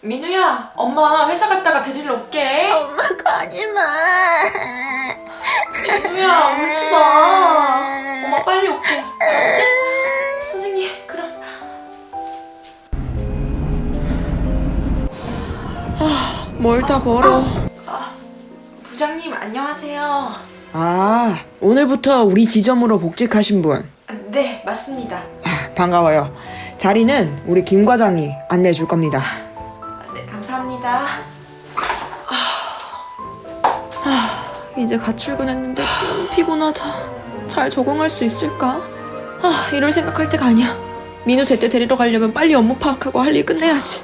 민우야, 엄마 회사 갔다가 데리러 올게. 엄마 가지 마. 민우야, 울지 마. 엄마 빨리 올게. 알았지? 선생님, 그럼. 아, 뭘다 벌어. 아, 부장님 안녕하세요. 아, 오늘부터 우리 지점으로 복직하신 분. 아, 네, 맞습니다. 아, 반가워요. 자리는 우리 김 과장이 안내해 줄 겁니다. 아, 네, 감사합니다. 아, 이제 갓 출근했는데 너무 피곤하다. 잘 적응할 수 있을까? 아, 이럴 생각할 때가 아니야. 민우 제때 데리러 가려면 빨리 업무 파악하고 할 일 끝내야지.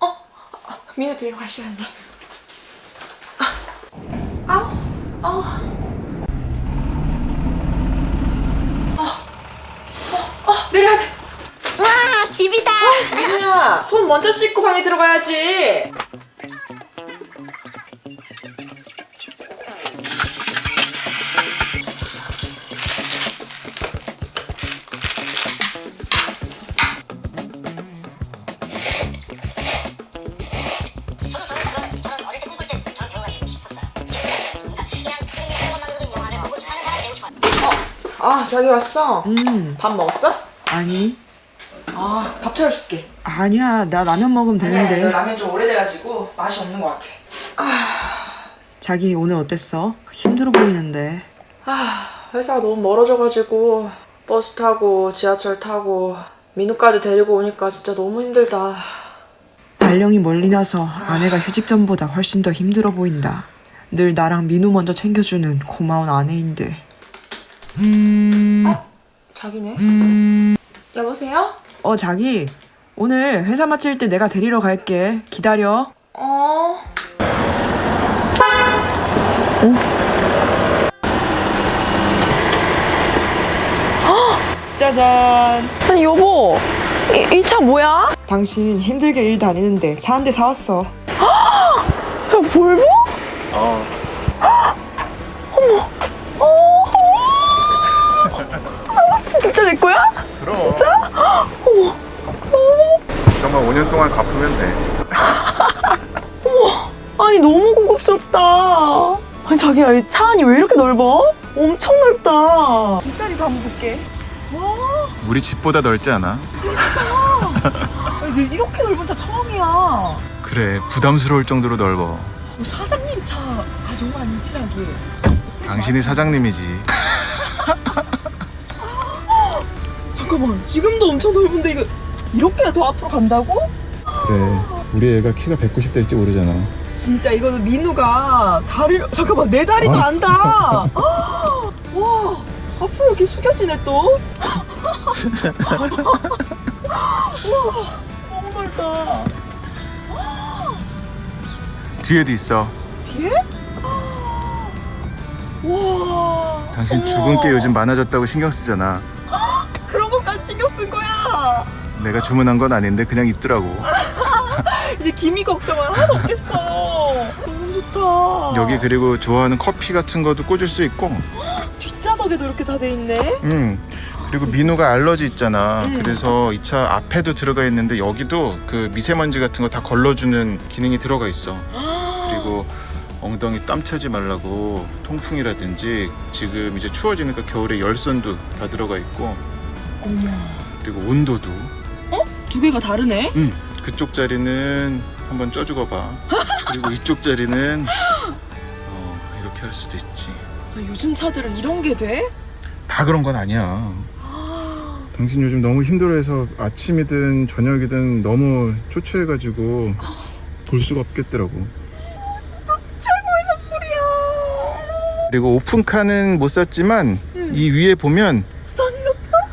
어? 아, 민우 데리러 갈 시간이네. 아, 아우, 아우. 어, 어, 어, 내려야 돼. 와 집이다. 민우야, 손 먼저 씻고 방에 들어가야지. 싶어요. 아, 자기 왔어. 음, 밥 먹었어? 아니. 아, 밥 차려줄게. 아니야, 나 라면 먹으면 네, 되는데. 라면 좀 오래돼가지고 맛이 없는 것 같아. 자기 오늘 어땠어? 힘들어 보이는데. 아, 회사가 너무 멀어져가지고 버스 타고 지하철 타고 민우까지 데리고 오니까 진짜 너무 힘들다. 발령이 멀리 나서 아내가 휴직 전보다 훨씬 더 힘들어 보인다. 늘 나랑 민우 먼저 챙겨주는 고마운 아내인데. 자기네? 여보세요? 어, 자기. 오늘 회사 마칠 때 내가 데리러 갈게. 기다려. 어? 짜잔. 아니 여보, 이차 뭐야? 당신 힘들게 일 다니는데 차 한 대 사왔어. 야, 볼보? 어머. 진짜 내 거야? 그럼. 진짜? 정말 5년 동안 갚으면 돼. 아니 너무 고급스럽다. 아니 자기야 이 차 안이 왜 이렇게 넓어? 엄청 넓다. 뒷자리도 한번 볼게. 우리 집보다 넓지 않아? 아니, 이렇게 넓은 차 처음이야. 그래, 부담스러울 정도로 넓어. 뭐 사장님 차 가져온 거 아니지, 자기? 당신이 사장님이지. 잠깐만, 지금도 엄청 넓은데 이거 이렇게 더 앞으로 간다고? 그래, 우리 애가 키가 190 될지 모르잖아. 진짜 이거는 민우가 다리를 잠깐만 내 다리도 아. 안다. 와 앞으로 이렇게 숙여지네 또. 와 너무 넓다. 뒤에도 있어. 뒤에? 와. 당신 어머. 죽은 게 요즘 많아졌다고 신경 쓰잖아. 내가 주문한 건 아닌데 그냥 있더라고. 이제 기미 걱정은 하나도 없겠어. 너무 좋다. 여기 그리고 좋아하는 커피 같은 것도 꽂을 수 있고. 뒷좌석에도 이렇게 다 돼 있네. 음. 그리고 민우가 알러지 있잖아. 음. 그래서 이 차 앞에도 들어가 있는데 여기도 그 미세먼지 같은 거 다 걸러주는 기능이 들어가 있어. 그리고 엉덩이 땀 차지 말라고 통풍이라든지 지금 이제 추워지니까 겨울에 열선도 다 들어가 있고 어머. 그리고 온도도. 두 개가 다르네. 음 그쪽 자리는 한번 쪄주고 봐. 그리고 이쪽 자리는 어, 이렇게 할 수도 있지. 아, 요즘 차들은 이런 게 돼? 다 그런 건 아니야. 당신 요즘 너무 힘들어해서 아침이든 저녁이든 너무 초췌해가지고 볼 수가 없겠더라고. 최고의 선물이야. 그리고 오픈카는 못 샀지만 이 위에 보면?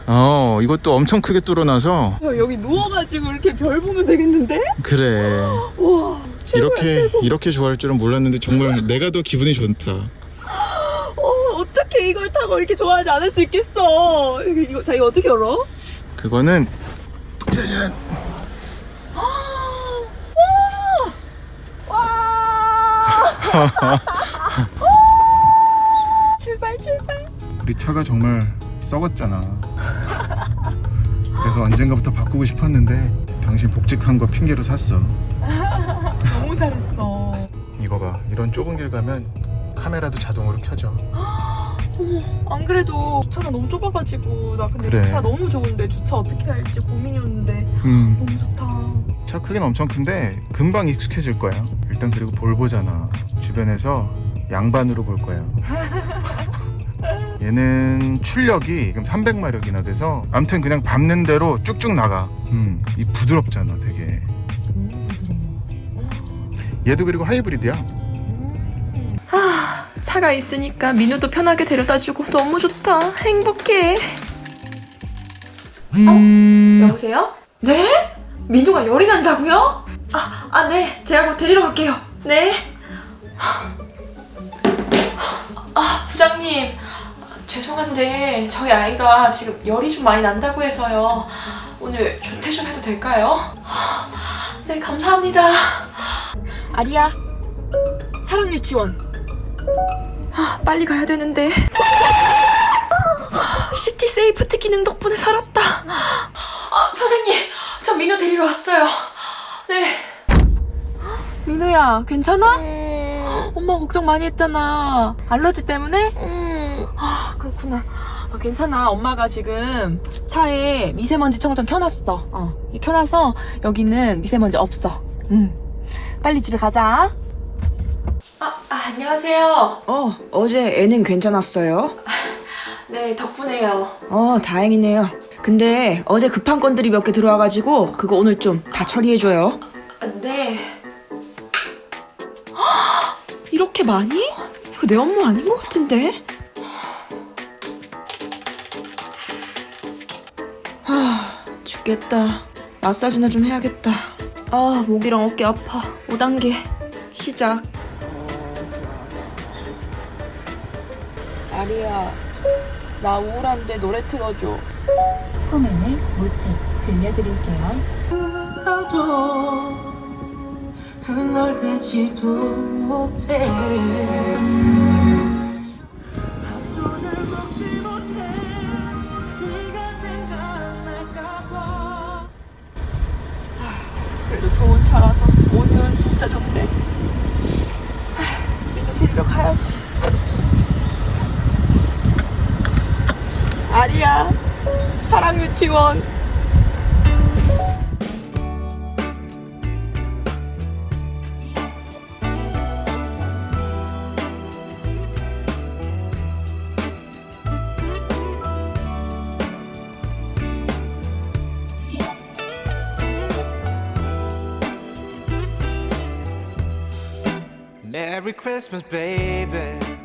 어 이것도 엄청 크게 뚫어놔서 야, 여기 누워가지고 이렇게 별 보면 되겠는데? 그래 와, 최고야, 이렇게 최고. 이렇게 좋아할 줄은 몰랐는데 정말 내가 더 기분이 좋다 어, 어떻게 이걸 타고 이렇게 좋아하지 않을 수 있겠어? 이거, 이거 자, 이거 어떻게 열어? 그거는 짜잔 와! 출발, 출발. 우리 차가 정말 썩었잖아 그래서 언젠가부터 바꾸고 싶었는데 당신 복직한 거 핑계로 샀어. 너무 잘했어. 이거 봐. 이런 좁은 길 가면 카메라도 자동으로 켜져. 안 그래도 주차가 너무 좁아가지고 나 근데 그래. 차 너무 좋은데 주차 어떻게 할지 고민이었는데 음. 너무 좋다. 차 크기는 엄청 큰데 금방 익숙해질 거야. 일단 그리고 볼 보잖아. 주변에서 양반으로 볼 거야. 얘는 출력이 지금 300마력이나 돼서 아무튼 그냥 밟는 대로 쭉쭉 나가. 음, 이 부드럽잖아, 되게. 얘도 그리고 하이브리드야. 차가 있으니까 민우도 편하게 데려다주고 너무 좋다. 행복해. 어? 여보세요? 네? 민우가 열이 난다고요? 아, 아, 네. 제가 곧 데리러 갈게요. 네. 죄송한데 저희 아이가 지금 열이 좀 많이 난다고 해서요. 오늘 조퇴 좀 해도 될까요? 네, 감사합니다. 아리야. 사랑 유치원. 아, 빨리 가야 되는데. 시티 세이프티 기능 덕분에 살았다. 아, 선생님, 저 민우 데리러 왔어요. 네. 민우야, 괜찮아? 엄마 걱정 많이 했잖아. 알러지 때문에? 아, 그렇구나. 어, 괜찮아. 엄마가 지금 차에 미세먼지 청정 켜놨어. 어, 이 켜놔서 여기는 미세먼지 없어. 응. 빨리 집에 가자. 아, 아, 안녕하세요. 어, 어제 애는 괜찮았어요? 네, 덕분에요. 어, 다행이네요. 근데 어제 급한 건들이 몇 개 들어와가지고 그거 오늘 좀 다 처리해줘요. 아, 네. 헉, 이렇게 많이? 이거 내 업무 아닌 것 같은데? 죽겠다. 마사지나 좀 해야겠다. 아, 목이랑 어깨 아파. 5단계. 시작. 아리야, 나 우울한데 노래 틀어줘. 코멘의 모태 들려드릴게요. 나도 널 되지도 못해 아리야 사랑 유치원 Merry Christmas, baby.